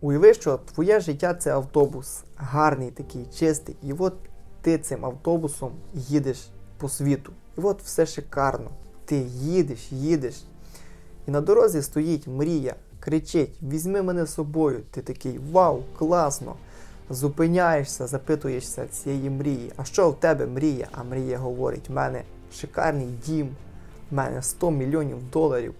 Уяви, що твоє життя це автобус, гарний такий, чистий. І от ти цим автобусом їдеш по світу. І от все шикарно. Ти їдеш, їдеш. І на дорозі стоїть мрія, кричить: візьми мене з собою. Ти такий вау, класно. Зупиняєшся, запитуєшся цієї мрії. А що в тебе мрія? А мрія говорить: в мене шикарний дім, в мене 100 мільйонів доларів.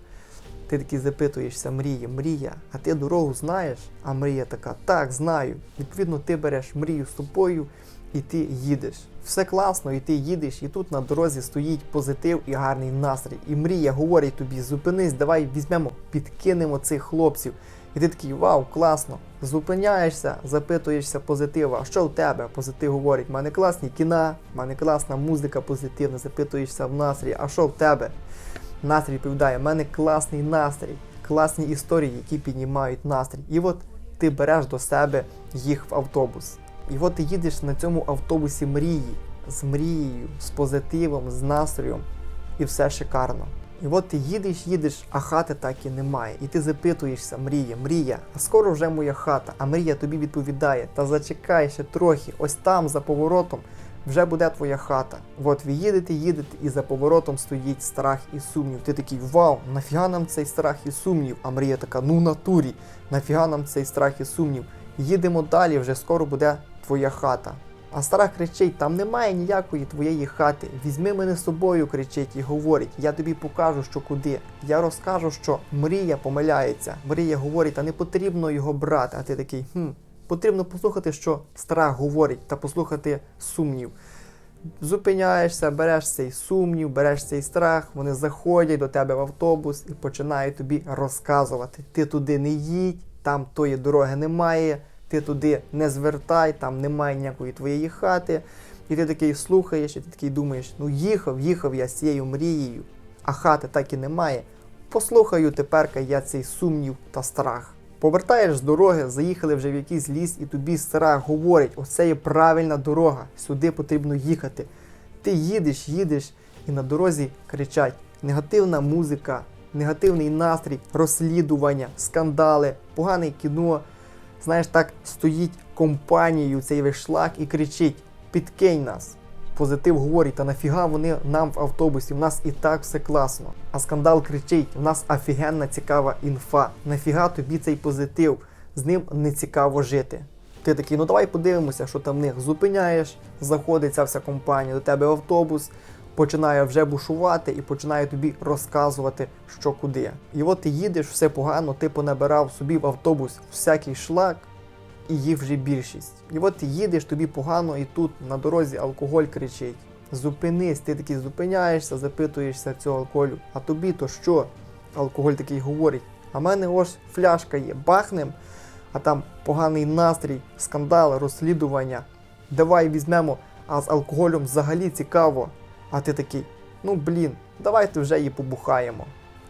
Ти такий запитуєшся, мрія, мрія, а ти дорогу знаєш? А мрія така, так, знаю. Відповідно, ти береш мрію з собою і ти їдеш. Все класно, і ти їдеш, і тут на дорозі стоїть позитив і гарний настрій. І мрія говорить тобі, зупинись, давай візьмемо, підкинемо цих хлопців. І ти такий, вау, класно. Зупиняєшся, запитуєшся позитива. Що в тебе? Позитив говорить, в мене класні кіна, в мене класна музика позитивна, запитуєшся в настрій. А що в тебе? Настрій відповідає, в мене класний настрій, класні історії, які піднімають настрій. І от ти береш до себе їх в автобус. І от ти їдеш на цьому автобусі мрії, з мрією, з позитивом, з настроєм, і все шикарно. І от ти їдеш, їдеш, а хати так і немає. І ти запитуєшся, мрія, мрія, а скоро вже моя хата. А мрія тобі відповідає: та зачекай ще трохи, ось там за поворотом вже буде твоя хата. От ви їдете, їдете, і за поворотом стоїть страх і сумнів. Ти такий, вау, нафіга нам цей страх і сумнів? А мрія така, ну натурі, нафіга нам цей страх і сумнів. Їдемо далі, вже скоро буде твоя хата. А страх кричить: там немає ніякої твоєї хати. Візьми мене з собою, кричить і говорить. Я тобі покажу, що куди. Я розкажу, що мрія помиляється. Мрія говорить, та не потрібно його брати. А ти такий, хм, потрібно послухати, що страх говорить, та послухати сумнів. Зупиняєшся, береш цей сумнів, береш цей страх, вони заходять до тебе в автобус і починають тобі розказувати. Ти туди не їдь, там тої дороги немає, ти туди не звертай, там немає ніякої твоєї хати. І ти такий слухаєш, і ти такий думаєш, ну їхав, їхав я з цією мрією, а хати так і немає. Послухаю тепер я цей сумнів та страх. Повертаєш з дороги, заїхали вже в якийсь ліс, і тобі страх говорить, оце є правильна дорога, сюди потрібно їхати. Ти їдеш, їдеш, і на дорозі кричать негативна музика, негативний настрій, розслідування, скандали, погане кіно. Знаєш, так стоїть компанією цей весь шлак і кричить: підкинь нас. Позитив говорить, та нафіга вони нам в автобусі, в нас і так все класно. А скандал кричить: в нас офігенна цікава інфа. Нафіга тобі цей позитив, з ним не цікаво жити. Ти такий, ну давай подивимося, що там в них зупиняєш, заходить ця вся компанія до тебе в автобус, починає вже бушувати і починає тобі розказувати, що куди. І от ти їдеш, все погано, ти понабирав собі в автобус всякий шлак, і їх вже більшість. І от ти їдеш, тобі погано, і тут на дорозі алкоголь кричить. Зупинись, ти такий зупиняєшся, запитуєшся цього алкоголю. А тобі то що? Алкоголь такий говорить. А в мене ось фляжка є, бахнем, а там поганий настрій, скандал, розслідування. Давай візьмемо, а з алкоголем взагалі цікаво. А ти такий, ну блін, давайте вже її побухаємо.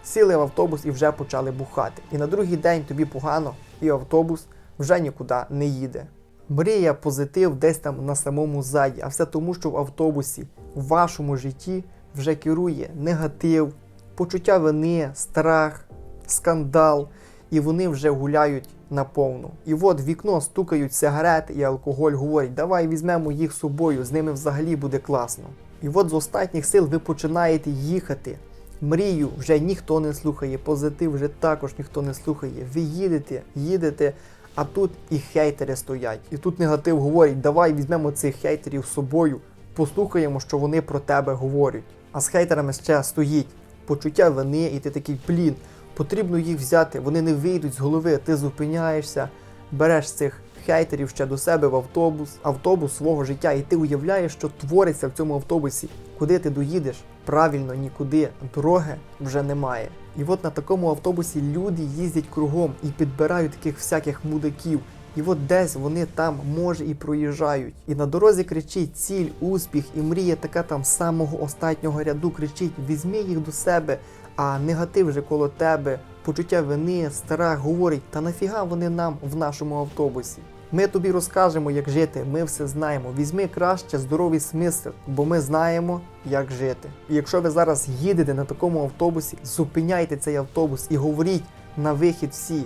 Сіли в автобус і вже почали бухати. І на другий день тобі погано, і автобус вже нікуди не їде. Мрія, позитив десь там на самому заді, а все тому, що в автобусі в вашому житті вже керує негатив, почуття вини, страх, скандал, і вони вже гуляють наповну. І от вікно стукають сигарети і алкоголь говорять, давай візьмемо їх з собою, з ними взагалі буде класно. І от з останніх сил ви починаєте їхати. Мрію вже ніхто не слухає, позитив вже також ніхто не слухає. Ви їдете, їдете, а тут і хейтери стоять. І тут негатив говорить, давай візьмемо цих хейтерів з собою, послухаємо, що вони про тебе говорять. А з хейтерами ще стоїть почуття вини, і ти такий, блін, потрібно їх взяти, вони не вийдуть з голови, ти зупиняєшся, береш цих хейтерів ще до себе в автобус, автобус свого життя, і ти уявляєш, що твориться в цьому автобусі. Куди ти доїдеш? Правильно, нікуди. Дороги вже немає. І от на такому автобусі люди їздять кругом і підбирають таких всяких мудаків. І от десь вони там, може, і проїжджають. І на дорозі кричить ціль, успіх, і мрія така там самого останнього ряду кричить: візьми їх до себе, а негатив вже коло тебе, почуття вини, страх говорить, та нафіга вони нам в нашому автобусі. Ми тобі розкажемо, як жити, ми все знаємо. Візьми краще здоровий смисл, бо ми знаємо, як жити. І якщо ви зараз їдете на такому автобусі, зупиняйте цей автобус і говоріть на вихід всі.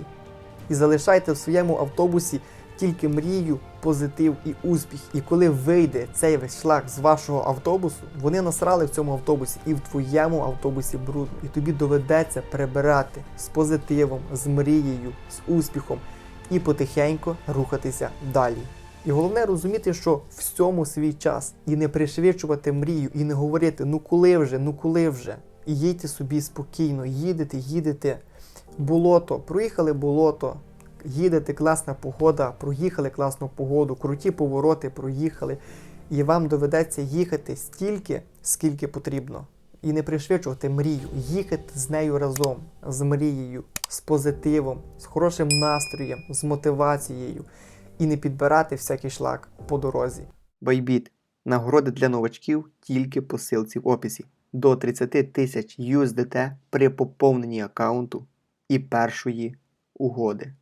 І залишайте в своєму автобусі тільки мрію, позитив і успіх. І коли вийде цей весь шлак з вашого автобусу, вони насрали в цьому автобусі і в твоєму автобусі брудно. І тобі доведеться прибирати з позитивом, з мрією, з успіхом і потихенько рухатися далі. І головне розуміти, що всьому свій час, і не пришвидшувати мрію, і не говорити ну коли вже, ну коли вже. І їдьте собі спокійно, їдете, їдете. Болото, проїхали болото, їдете, класна погода, проїхали класну погоду, круті повороти, проїхали. І вам доведеться їхати стільки, скільки потрібно. І не пришвидшувати мрію, їхати з нею разом, з мрією, з позитивом, з хорошим настроєм, з мотивацією і не підбирати всякий шлак по дорозі. Байбіт. Нагороди для новачків тільки по силці в описі. До 30 тисяч USDT при поповненні аккаунту і першої угоди.